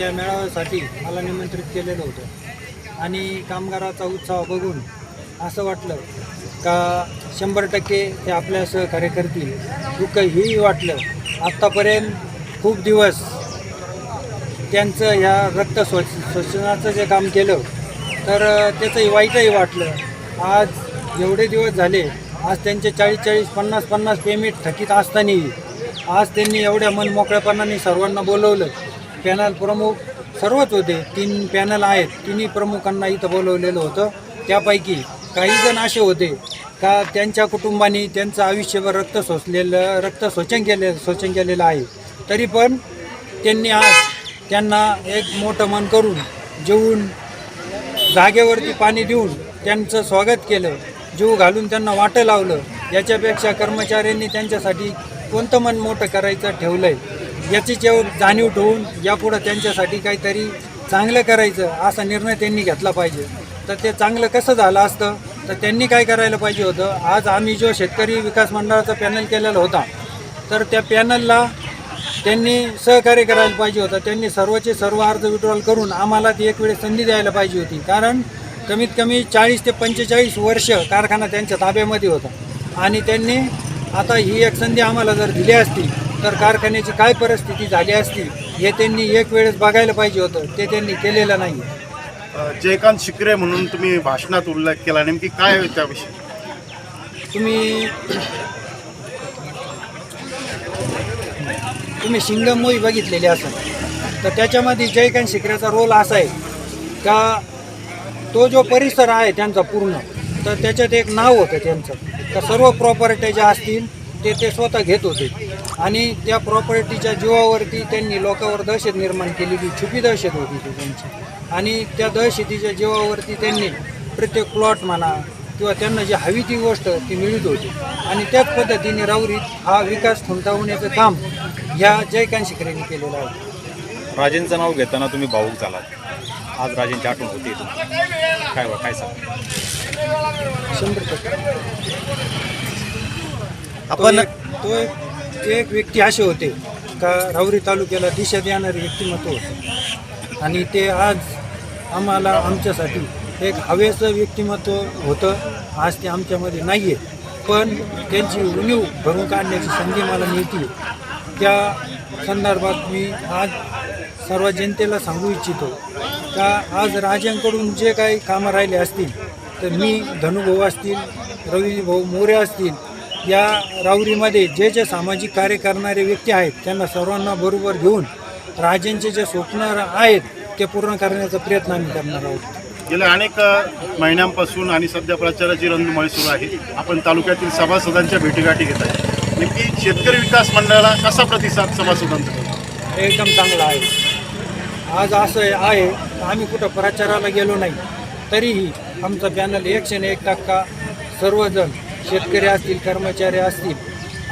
त्या मेळाव्यासाठी मला निमंत्रित केलेलं होतं. आणि कामगाराचा उत्साह बघून असं वाटलं का शंभर टक्के ते आपल्या सहकार्य करतील. दुःख हेही वाटलं. आत्तापर्यंत खूप दिवस त्यांचं ह्या रक्त स्वच्छ स्वच्छनाचं जे काम केलं तर त्याचंही वाईटही वाटलं. आज एवढे दिवस झाले आज त्यांचे चाळीस चाळीस पन्नास पन्नास पेमेंट थकीत असतानाही आज त्यांनी एवढ्या मन मोकळ्यापणाने सर्वांना बोलवलं. पॅनल प्रमुख सर्वच होते. तीन पॅनल आहेत. तिन्ही प्रमुखांना इथं बोलवलेलं होतं. त्यापैकी काही जण असे होते का त्यांच्या कुटुंबाने त्यांचं आयुष्यभर रक्त सोसलेलं रक्त शोषण केले शोषण केलेलं आहे. तरी पण त्यांनी आज त्यांना एक मोठं मन करून जेवून जागेवरती पाणी देऊन त्यांचं स्वागत केलं. जीव घालून त्यांना वाटं लावलं. याच्यापेक्षा कर्मचाऱ्यांनी त्यांच्यासाठी कोणतं मन मोठं करायचं ठेवलं आहे याची जेव जाणीव ठेवून यापुढं त्यांच्यासाठी काहीतरी चांगलं करायचं असा निर्णय त्यांनी घेतला पाहिजे. तर ते चांगलं कसं झालं असतं? तर त्यांनी काय करायला पाहिजे होतं? आज आम्ही जो शेतकरी विकास मंडळाचा पॅनल केलेला होता तर त्या पॅनलला त्यांनी सहकार्य करायला पाहिजे होतं. त्यांनी सर्वचे सर्व अर्ज विड्रॉल करून आम्हाला ती एक वेळेस संधी द्यायला पाहिजे होती. कारण कमीत कमी चाळीस ते पंचेचाळीस वर्ष कारखाना त्यांच्या ताब्यामध्ये होता. आणि त्यांनी आता ही एक संधी आम्हाला जर दिली असती तर कारखान्याची काय परिस्थिती झाली असती हे त्यांनी एक वेळेस बघायला पाहिजे होतं. ते त्यांनी केलेलं नाही जयकांत शिकरे म्हणून तुम्ही भाषणात उल्लेख केला. नेमकी काय त्याविषयी? तुम्ही तुम्ही शिंगम मूवी बघितलेली असेल. तर त्याच्यामध्ये जयकांत शिकऱ्याचा रोल असा आहे का तो जो परिसर आहे त्यांचा पूर्ण तर त्याच्यात एक नाव होतं त्यांचं. तर सर्व प्रॉपर्ट्या ज्या असतील ते ते स्वतः घेत होते. आणि त्या प्रॉपर्टीच्या जीवावरती त्यांनी लोकांवर दहशत निर्माण केलेली छुपी दहशत होती ती त्यांची. आणि त्या दहशतीच्या जीवावरती त्यांनी प्रत्येक प्लॉट म्हणा किंवा त्यांना जी हवी ती गोष्ट ती मिळत होती. आणि त्याच पद्धतीने राऊरीत हा विकास खुंटावण्याचं काम ह्या जयकांत शिकरेने केलेलं आहे. राजेंचं नाव घेताना तुम्ही भाऊक झालात. आज राजेंची आठवण होती काय काय सांग शंभर टक्के. आपण तो एक- एक ते एक व्यक्ती असे होते का राहुरी तालुक्याला दिशा देणारे व्यक्तिमत्व होते. आणि ते आज आम्हाला आमच्यासाठी एक हवेचं व्यक्तिमत्व होतं. आज ते आमच्यामध्ये नाही आहे पण त्यांची उणीव भरून काढण्याची संधी मला मिळते त्या संदर्भात मी आज सर्व जनतेला सांगू इच्छितो का आज राजांकडून जे काही कामं राहिले असतील तर मी धनुभाऊ असतील रवी भाऊ मोरे असतील या राऊरीमध्ये जे जे सामाजिक कार्य करणारे व्यक्ती आहेत त्यांना सर्वांना बरोबर घेऊन राजांचे जे स्वप्न आहेत ते पूर्ण करण्याचा प्रयत्न आम्ही करणार आहोत. गेल्या अनेक महिन्यांपासून आणि सध्या प्रचाराची रणधुमाळी सुरू आहे. आपण तालुक्यातील सभासदांच्या भेटीगाठी घेत आहे. नेमकी शेतकरी विकास मंडळाला कसा प्रतिसाद सभासदांचा? एकदम चांगला आहे. आज असं आहे आम्ही कुठं प्रचाराला गेलो नाही तरीही आमचा पॅनल एकशे एक टक्का सर्वजण शेतकरी असतील कर्मचारी असतील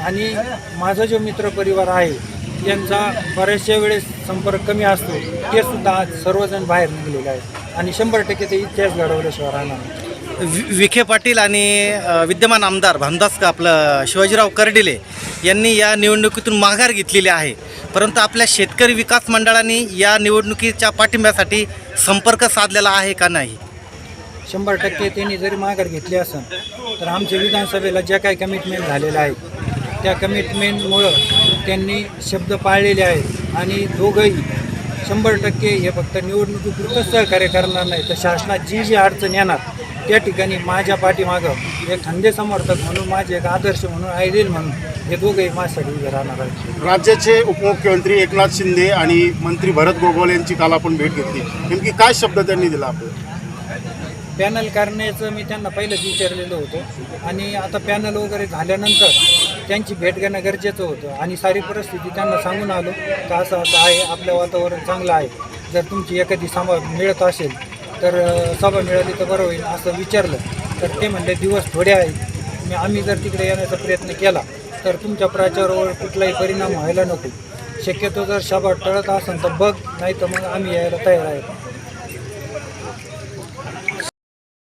आणि माझा जो मित्रपरिवार आहे यांचा बऱ्याचशा वेळेस संपर्क कमी असतो. ते सुद्धा आज सर्वजण बाहेर निघलेले आहेत आणि शंभर टक्के ते इतिहास घडवल्याशिवाय राहणार वि- विखे पाटील आणि अ, विद्यमान आमदार भामदास आपलं शिवाजीराव कर्डिले यांनी या निवडणुकीतून माघार घेतलेली आहे. परंतु आपल्या शेतकरी विकास मंडळाने या निवडणुकीच्या पाठिंब्यासाठी संपर्क साधलेला आहे का नाही? शंभर टक्के त्यांनी जरी माघार घेतली असेल तर आमच्या विधानसभेला ज्या काही कमिटमेंट झालेल्या आहेत त्या कमिटमेंटमुळं त्यांनी शब्द पाळलेले आहेत आणि दोघंही शंभर टक्के हे फक्त निवडणुकीपुरतंच सहकार्य करणार नाही तर शासनात जी जी अडचण येणार त्या ठिकाणी माझ्या पाठीमागं एक खंदे समर्थक म्हणून माझे एक आदर्श म्हणून आयडियल म्हणून हे दोघंही माझ्यासाठी उभे राहणार आहेत. राज्याचे उपमुख्यमंत्री एकनाथ शिंदे आणि मंत्री भरत गोगोल यांची काल आपण भेट घेतली. नेमकी काय शब्द त्यांनी दिला आपल्याला? पॅनल करण्याचं मी त्यांना पहिलंच विचारलेलं होतं. आणि आता पॅनल वगैरे झाल्यानंतर त्यांची भेट घेणं गरजेचं होतं. आणि सारी परिस्थिती त्यांना सांगून आलो तर असं असं आहे आपलं वातावरण चांगलं आहे. जर तुमची एखादी सभा मिळत असेल तर सभा मिळाली तर बरं होईल असं विचारलं. तर ते म्हणले दिवस थोडे आहेत. मी आम्ही जर तिकडे येण्याचा प्रयत्न केला तर तुमच्या प्राचारावर कुठलाही परिणाम व्हायला नको. शक्यतो जर सभा टळत असेल तर बघ नाही तर मग आम्ही यायला तयार आहे.